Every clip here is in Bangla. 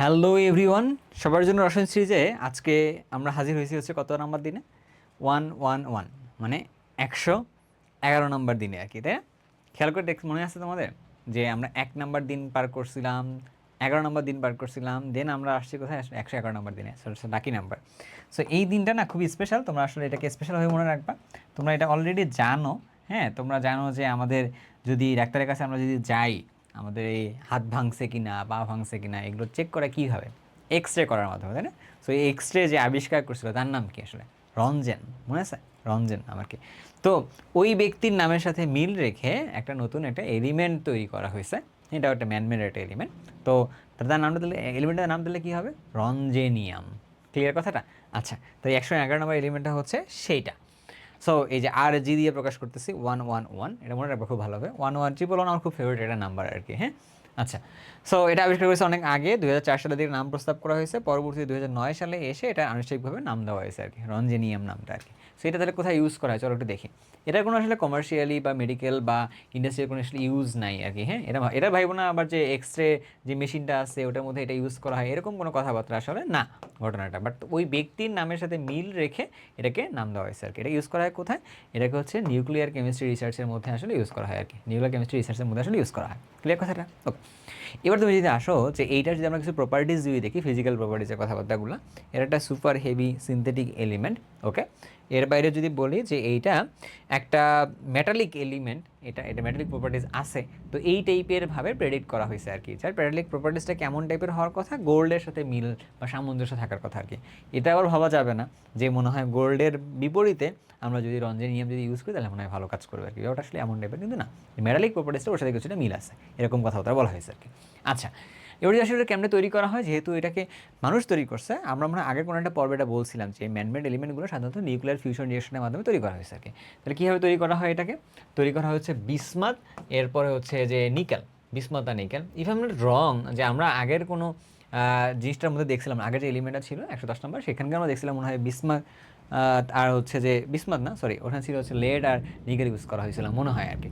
হ্যালো এভরিওয়ান, সবার জন্য রসায়ন সিরিজে আজকে আমরা হাজির হয়েছি হচ্ছে কত নাম্বার দিনে? ওয়ান ওয়ান ওয়ান মানে একশো এগারো নম্বর দিনে আর কি, তাই খেয়াল করে দেখ, মনে আছে তোমাদের? যে আমরা এক নাম্বার দিন পার করছিলাম, এগারো নম্বর দিন পার করছিলাম দেন আমরা আসছি কোথায়? আসলে একশো এগারো নম্বর দিনে বাকি নাম্বার সো এই দিনটা না খুবই স্পেশাল তোমরা আসলে এটাকে স্পেশাল স্পেশালভাবে মনে রাখবা। তোমরা এটা অলরেডি জানো হ্যাঁ? তোমরা জানো যে আমাদের যদি ডাক্তারের কাছে আমরা যদি যাই আমাদের এই হাত ভাঙছে কি না পা ভাঙছে কিনা, এগুলো চেক করা কীভাবে? এক্স রে করার মাধ্যমে, তাই না? সো এই এক্স রে যে আবিষ্কার করছিল, তার নাম কি আসলে? রঞ্জেন, মনে আছে? রঞ্জেন আমার কি। তো, ওই ব্যক্তির নামের সাথে মিল রেখে একটা নতুন একটা এলিমেন্ট তৈরি করা হয়েছে। এটাও একটা ম্যানমেড একটা এলিমেন্ট। তো, তার নামটা দিলে, এলিমেন্টের নাম দিলে কী হবে? রঞ্জেনিয়াম। ক্লিয়ার কথাটা? আচ্ছা তো একশো এগারো নম্বর এলিমেন্টটা হচ্ছে সেইটা। সো এই যে আর জি দিয়ে প্রকাশ করতেছি ওয়ান ওয়ান ওয়ান এটা মনে রাখব খুব ভালো হবে। ওয়ান ওয়ান ট্রিপল ওয়ান আমার খুব ফেভারিট একটা নাম্বার আর কি হ্যাঁ? আচ্ছা সো এটা আবিষ্কার করেছে অনেক আগে, দুই সালে দিকে নাম প্রস্তাব করা হয়েছে, পরবর্তী দুই সালে এসে এটা আনুষ্ঠানিকভাবে নাম দেওয়া হয়েছে আর কি রঞ্জেনিয়াম নামটা আর কি সো এটা তাহলে কোথায় ইউজ করা হয়? চলো একটু দেখি। এটার কোনো আসলে কমার্শিয়ালি বা মেডিকেল বা ইন্ডাস্ট্রিয়াল কোনো আসলে ইউজ নাই আর কি হ্যাঁ? এটা এটা ভাইব না আবার যে এক্স রে যে মেশিনটা আছে, ওটার মধ্যে এটা ইউজ করা হয়, এরকম কোনো কথাবার্তা আসলে না ঘটনাটা। বাট ওই ব্যক্তির নামের সাথে মিল রেখে এটাকে নাম দেওয়া হয়েছে আর কি এটা ইউজ করা হয় কোথায়? এটাকে হচ্ছে নিউক্লিয়ার কেমিস্ট্রি রিসার্চের মধ্যে আসলে ইউজ করা হয় আর কি নিউক্লিয়ার কেমিস্ট্রি রিসার্চের মধ্যে আসলে ইউজ করা হয়। ক্লিয়ার কথাটা? ওকে এবার তুমি যদি আসো যে এইটার যদি আমরা কিছু প্রপার্টিজ যদি দেখি ফিজিক্যাল প্রপার্টিজের কথাবার্তাগুলো এটা একটা super heavy synthetic element okay? এর বাইরে যদি বলি যে এইটা একটা মেটালিক এলিমেন্ট এটা এটা মেটালিক প্রপার্টিজ আছে, তো এই টাইপের ভাবে প্রেডিক্ট করা হয়েছে আর কি। যার মেটালিক প্রপার্টিসটা কেমন টাইপের হওয়ার কথা? গোল্ডের সাথে মিল বা সামঞ্জস্য থাকার কথা আর কি। এটা আবার ভাবা যাবে না যে মনে হয় গোল্ডের বিপরীতে আমরা যদি রঞ্জেনিয়াম যদি ইউজ করি, তাহলে মনে হয় ভালো কাজ করবে আর কি। ওটা আসলে এমন টাইপের কিন্তু না। মেটালিক প্রপার্টিসটা ওর সাথে কিছুটা মিল আছে। এরকম কথাবার্তা বলা হয়েছে আর কি। আচ্ছা এবার আসলে কেমনে তৈরি করা হয়? যেহেতু এটাকে মানুষ তৈরি করছে, আমরা হয় আগের কোনো একটা পর্বে এটা বলছিলাম যে ম্যানমেড এলিমেন্টগুলো সাধারণত নিউক্লিয়ার ফিউশন রিয়েকশনের মাধ্যমে তৈরি করা হয়েছে আর কি তাহলে কীভাবে তৈরি করা হয় এটাকে? তৈরি করা হচ্ছে বিসমাত এরপরে হচ্ছে যে নিকেল বিসমাত আর নিকেল ইফ এম রং যে আমরা আগের কোনো জিনিসটার মধ্যে দেখছিলাম, আগের যে এলিমেন্টটা ছিল, একশো দশ নম্বর সেখানকে আমরা দেখছিলাম মনে হয় বিসমাত আর হচ্ছে যে বিসমাত না সরি ওখানে ছিল হচ্ছে লেড আর নিকেল ইউজ করা হয়েছিল মনে হয় আর কি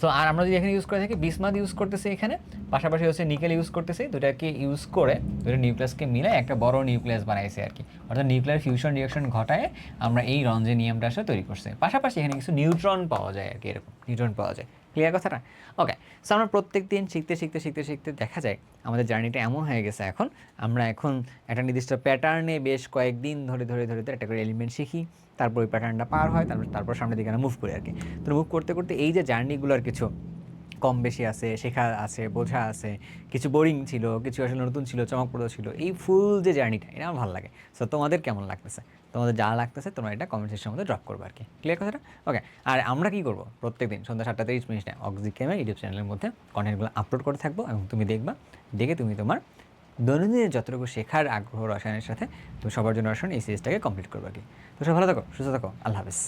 তো আর আমরা যদি এখানে ইউজ করে থাকি বিসমাদ ইউজ করতেছি এখানে, পাশাপাশি হচ্ছে নিকেল ইউজ করতেছি দুটাকে ইউজ করে দুটো নিউক্লিয়াসকে মিলে একটা বড় নিউক্লিয়াস বানাইছে আর কি অর্থাৎ নিউক্লিয়ার ফিউশন রিয়াকশন ঘটায় আমরা এই রঞ্জে নিয়মটা আসলে তৈরি করছে। পাশাপাশি এখানে কিছু নিউট্রন পাওয়া যায় আর কি এরকম নিউট্রন পাওয়া যায়। ক্লিয়ার কথাটা? ওকে সো আমরা প্রত্যেক দিন শিখতে শিখতে শিখতে শিখতে দেখা যায়, আমাদের জার্নিটা এমন হয়ে গেছে এখন, আমরা এখন একটা নির্দিষ্ট প্যাটার্নে বেশ কয়েকদিন ধরে ধরে ধরে ধরে একটা করে এলিমেন্ট শিখি, তারপর ওই প্যাটার্নটা পার হয়, তারপর তারপর সামনের দিকে আমরা মুভ করি আর কি তো মুভ করতে করতে এই যে জার্নিগুলো আর কিছু কম বেশি আছে, শেখা আছে, বোঝা আছে। কিছু বোরিং ছিল, কিছু আসলে নতুন ছিল, চমকপ্রদ ছিল। এই ফুল যে জার্নিটা এটা আমার ভালো লাগে। সো তোমাদের কেমন লাগতেছে? তোমাদের যা লাগতেছে, তোমরা এটা কমেন্ট সেকশনের মধ্যে ড্রপ করবে আর কি ক্লিয়ার কথাটা? ওকে আর আমরা কি করব? প্রত্যেকদিন সন্ধ্যা সাতটা তিরিশ মিনিটে অক্সিকেমের ইউটিউব চ্যানেলের মধ্যে কন্টেন্টগুলো আপলোড করে থাকব এবং তুমি দেখবা, দেখে তুমি তোমার দৈনন্দিন যতটুকু শেখার আগ্রহ রসায়নের সাথে তুমি সবার জন্য রসায়ন এই সিরিজটাকে কমপ্লিট করবে আর কি তো সব ভালো থাকো, সুস্থ থাকো, আল্লাহ হাফেজ।